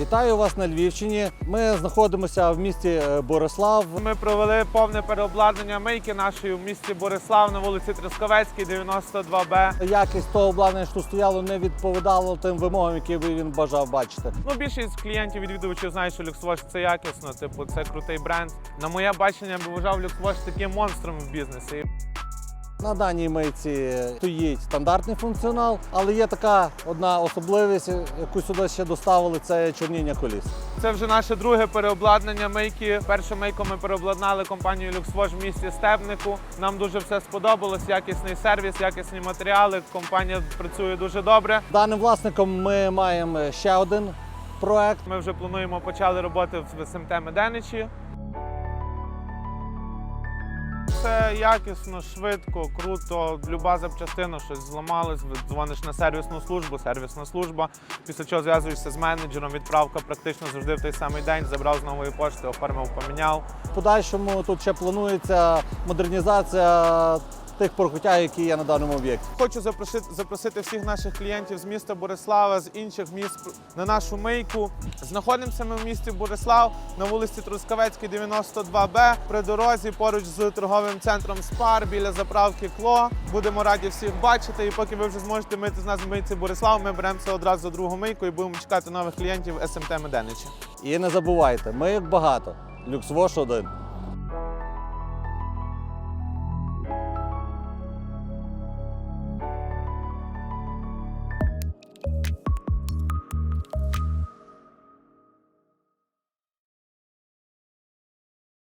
Вітаю вас на Львівщині. Ми знаходимося в місті е, Борислав. Ми провели повне переобладнання мийки нашої в місті Борислав на вулиці Трускавецькій, 92Б. Якість того обладнання, що стояло, не відповідало тим вимогам, які би він бажав бачити. Ну, більшість клієнтів відвідувачів знають, що Люксвош це якісно, типу, це крутий бренд. На моє бачення, я би вважав Люксвош таким монстром в бізнесі. На даній мийці стоїть стандартний функціонал, але є така одна особливість, яку сюди ще доставили, це чорніння коліс. Це вже наше друге переобладнання мийки. Першу мийку ми переобладнали компанію Люксвош в місті Стебнику. Нам дуже все сподобалось. Якісний сервіс, якісні матеріали. Компанія працює дуже добре. Даним власником ми маємо ще один проект. Ми вже плануємо почали роботи в СМТ Меденичі. Це якісно, швидко, круто. Люба запчастина, щось зламалось, дзвониш на сервісну службу, сервісна служба. Після чого зв'язуєшся з менеджером, відправка практично завжди в той самий день. Забрав з нової пошти, оформив, поміняв. Подальшому тут ще планується модернізація тих прокуття, які є на даному об'єкті. Хочу запросити, запросити всіх наших клієнтів з міста Борислава, з інших міст на нашу мийку. Знаходимося ми в місті Борислав на вулиці Трускавецькій, 92Б, при дорозі поруч з торговим центром Спар біля заправки Кло. Будемо раді всіх бачити. І поки ви вже зможете мити з нас в мийці Борислав, ми беремося одразу за другу мийку і будемо чекати нових клієнтів СМТ Меденича. І не забувайте, ми як багато. Люксвош один.